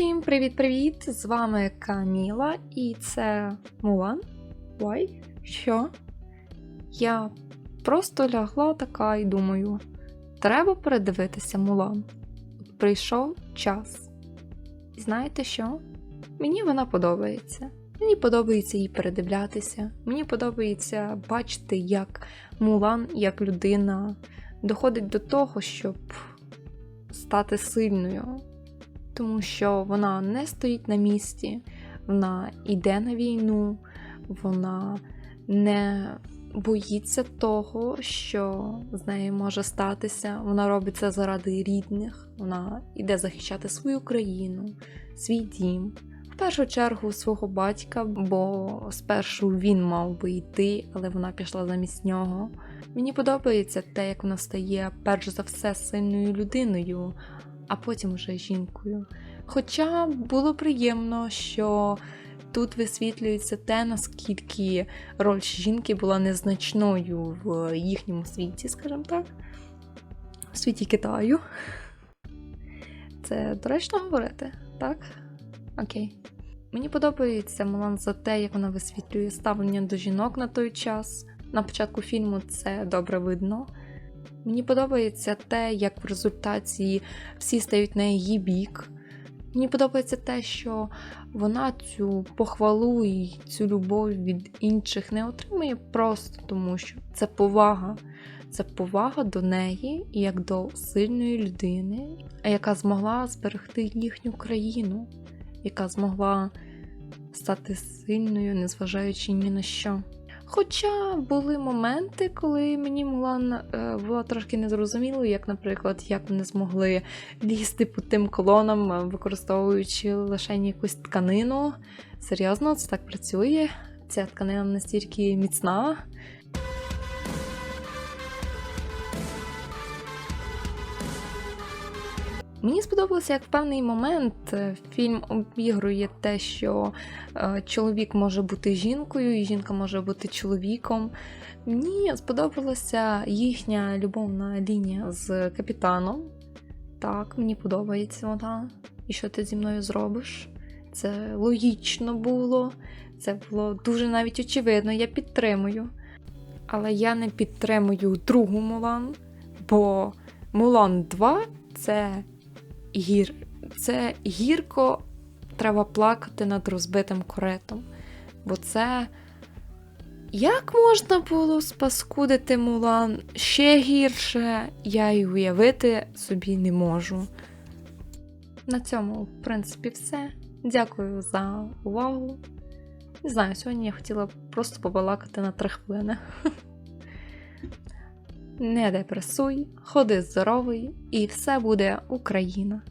Всім привіт-привіт! З вами Каміла, і це Мулан. Ой, що? Я просто лягла така і думаю, треба передивитися Мулан. Прийшов час. І знаєте що? Мені вона подобається. Мені подобається її передивлятися. Мені подобається бачити, як Мулан, як людина доходить до того, щоб стати сильною тому що вона не стоїть на місці, вона йде на війну, вона не боїться того, що з нею може статися. Вона робить це заради рідних, вона йде захищати свою країну, свій дім. В першу чергу свого батька, бо спершу він мав би йти, але вона пішла замість нього. Мені подобається те, як вона стає перш за все сильною людиною, а потім вже жінкою. Хоча було приємно, що тут висвітлюється те, наскільки роль жінки була незначною в їхньому світі, скажімо так, в світі Китаю. Це доречно говорити, так? Окей. Мені подобається Мулан за те, як вона висвітлює ставлення до жінок на той час. На початку фільму це добре видно. Мені подобається те, як в результаті всі стають на її бік. Мені подобається те, що вона цю похвалу і цю любов від інших не отримує просто тому, що це повага. Це повага до неї як до сильної людини, яка змогла зберегти їхню країну, яка змогла стати сильною, незважаючи ні на що. Хоча були моменти, коли мені Мулан е, була трошки незрозумілою, як, наприклад, як вони змогли лізти по тим колонам, е, використовуючи лише якусь тканину. Серйозно, це так працює. Ця тканина настільки міцна. Мені сподобалося, як в певний момент е, фільм обігрує те, що е, чоловік може бути жінкою, і жінка може бути чоловіком. Мені сподобалася їхня любовна лінія з капітаном. Так, мені подобається вона. І що ти зі мною зробиш? Це логічно було, це було дуже навіть очевидно, я підтримую. Але я не підтримую другу Мулан, бо Мулан 2 це гір. Це гірко треба плакати над розбитим коретом. Бо це. Як можна було спаскудити Мулан ще гірше, я й уявити собі не можу. На цьому, в принципі, все. Дякую за увагу. Не знаю, сьогодні я хотіла просто побалакати на три хвилини. Не депресуй, ходи здоровий, і все буде Україна!